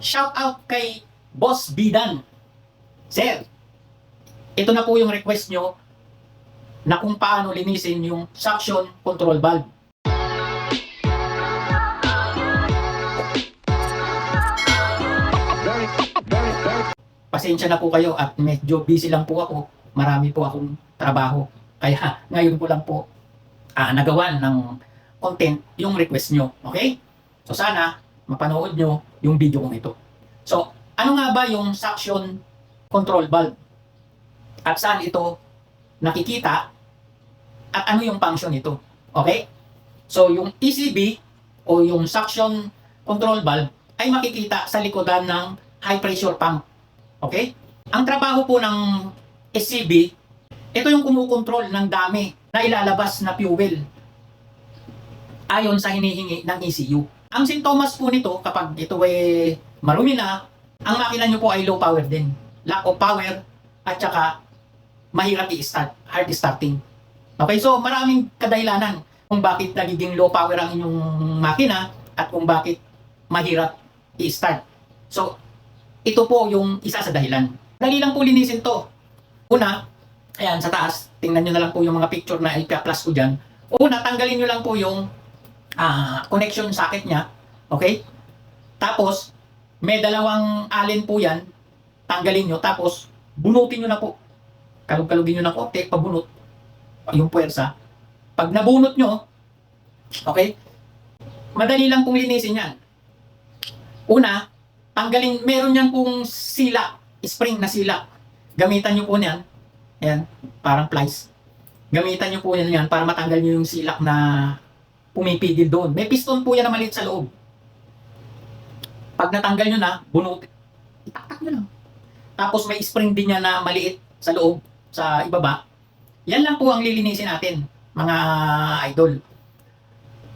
Shout out kay Boss Bidan. Sir, ito na po yung request nyo na kung paano linisin yung suction control valve. Pasensya na po kayo at medyo busy lang po ako. Marami po akong trabaho. Kaya ngayon ko lang po ah, nagawan ng content yung request nyo. Okay? So sana mapanood nyo yung video kong ito. So, ano nga ba yung suction control valve? At saan ito nakikita? At ano yung function nito? Okay? So, yung ECB o yung suction control valve ay makikita sa likodan ng high pressure pump. Okay? Ang trabaho po ng SCB, ito yung kumukontrol ng dami na ilalabas na fuel ayon sa hinihingi ng ECU. Ang sintomas po nito kapag ito ay marumi na, ang makina nyo po ay low power din. Lack of power at saka mahirap i-start, hard starting. Okay, so maraming kadahilanan kung bakit nagiging low power ang inyong makina at kung bakit mahirap i-start. So, ito po yung isa sa dahilan. Dali lang po linisin to. Una, ayan sa taas, tingnan nyo na lang po yung mga picture na ipa-plus ko dyan. Una, tanggalin nyo lang po yung ah, connection socket niya. Okay? Tapos, may dalawang allen po yan. Tanggalin nyo. Tapos, bunutin nyo na po. Kalug-kalugin nyo na konti. Pabunot. Yung puwersa. Pag nabunot nyo, okay? Madali lang pong linisin yan. Una, tanggalin, meron yan pong sila, spring na sila. Gamitan nyo po niyan. Ayan, parang plies. Gamitan nyo po yan, yan para matanggal nyo yung silak na pumipigil doon. May piston po yan na maliit sa loob. Pag natanggal nyo na, bunot, itaktak nyo lang. Tapos may spring din yan na maliit sa loob, sa ibaba. Yan lang po ang lilinisin natin, mga idol.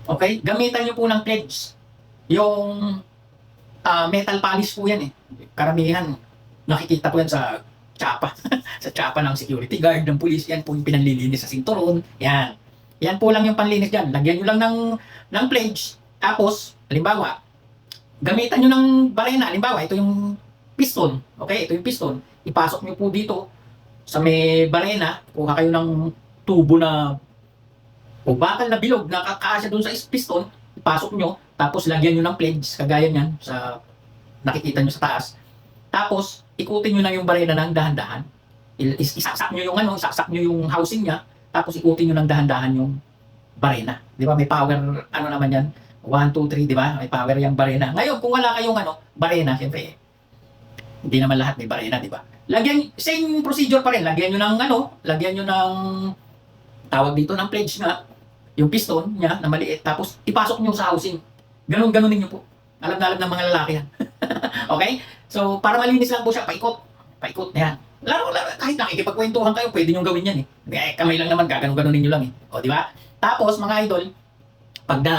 Okay? Gamitan nyo po ng pledge. Yung ah, metal polish po yan eh. Karamihan, nakikita po yan sa tsapa. sa tsapa ng security guard, ng police. Yan po yung pinanlilinis sa sinturon. Yan. Yan po lang yung panlinis dyan. Lagyan nyo lang ng, ng pledge. Tapos, halimbawa, gamitan nyo ng barena. Halimbawa, ito yung piston. Okay, ito yung piston. Ipasok nyo po dito sa may barena. Kuha kayo ng tubo na o bakal na bilog na kakasya doon sa is- piston. Ipasok nyo. Tapos, lagyan nyo ng pledge. Kagaya nyan sa nakikita nyo sa taas. Tapos, ikutin nyo na yung barena ng dahan-dahan. Isaksak nyo yung ano, isaksak nyo yung housing niya. Tapos ikutin nyo ng dahan-dahan yung barena. Di ba? May power, ano naman yan? 1, 2, 3, di ba? May power yung barena. Ngayon, kung wala kayong ano, barena, siyempre, hindi naman lahat may barena, di ba? Lagyan, same procedure pa rin. Lagyan nyo ng ano, lagyan nyo ng tawag dito ng pledge nga, yung piston niya na maliit, tapos ipasok nyo sa housing. Ganon, ganon ninyo po. Alam na alam ng mga lalaki yan. okay? So, para malinis lang po siya, paikot. Paikot, yan. Laro, laro, kahit nakikipagkwentuhan kayo, pwede nyo gawin yan eh. Eh, kamay lang naman, gaganon-ganon ninyo lang eh. O, di ba? Tapos, mga idol, pag na,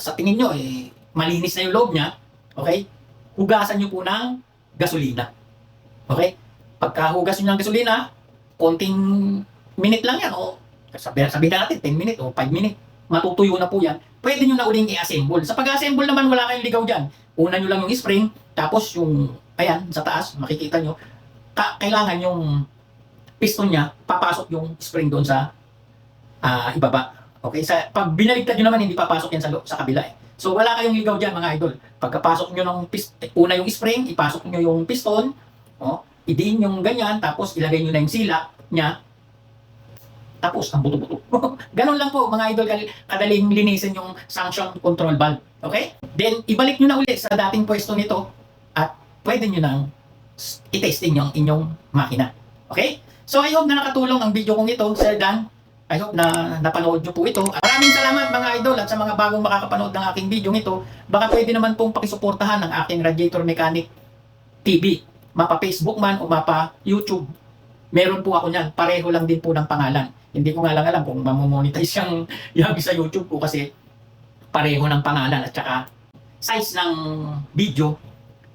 sa tingin nyo, eh, malinis na yung loob niya, okay? Hugasan nyo po ng gasolina. Okay? Pagka hugas nyo ng gasolina, konting minute lang yan, o sabihin, na natin, 10 minute o 5 minute, matutuyo na po yan, pwede nyo na uling i-assemble. Sa pag-assemble naman, wala kayong ligaw dyan. Una nyo lang yung spring, tapos yung, ayan, sa taas, makikita nyo, ka- kailangan yung piston niya, papasok yung spring doon sa ah, ibaba. Okay? Sa, pag binaligtad nyo naman, hindi papasok yan sa, sa kabila eh. So, wala kayong ligaw dyan, mga idol. Pagkapasok nyo ng pis- eh, una yung spring, ipasok nyo yung piston, oh, idiin yung ganyan, tapos ilagay nyo na yung sila niya, tapos ang buto-buto. Ganun lang po, mga idol, kadaling linisin yung sanction control valve. Okay? Then, ibalik nyo na uli sa dating pwesto nito at pwede nyo nang s- i-testing yung inyong makina. Okay? So, I hope na nakatulong ang video kong ito, Sir Dan. I hope na napanood nyo po ito. At Maraming salamat mga idol at sa mga bagong makakapanood ng aking video ito, baka pwede naman pong pakisuportahan ang aking Radiator Mechanic TV. Mapa Facebook man o mapa YouTube. Meron po ako niyan. Pareho lang din po ng pangalan. Hindi ko nga lang alam kung mamomonetize yung, yung sa YouTube ko kasi pareho ng pangalan at saka size ng video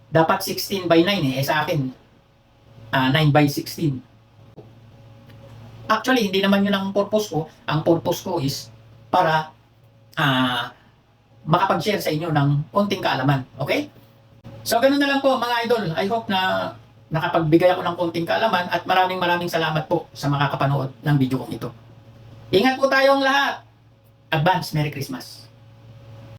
dapat 16 by 9 eh. eh sa akin ah, 9 by 16 actually hindi naman yun ang purpose ko ang purpose ko is para ah, makapag-share sa inyo ng konting kaalaman okay So, ganun na lang po mga idol. I hope na nakapagbigay ako ng konting kaalaman at maraming maraming salamat po sa makakapanood ng video kong ito. Ingat po tayong lahat. Advance Merry Christmas.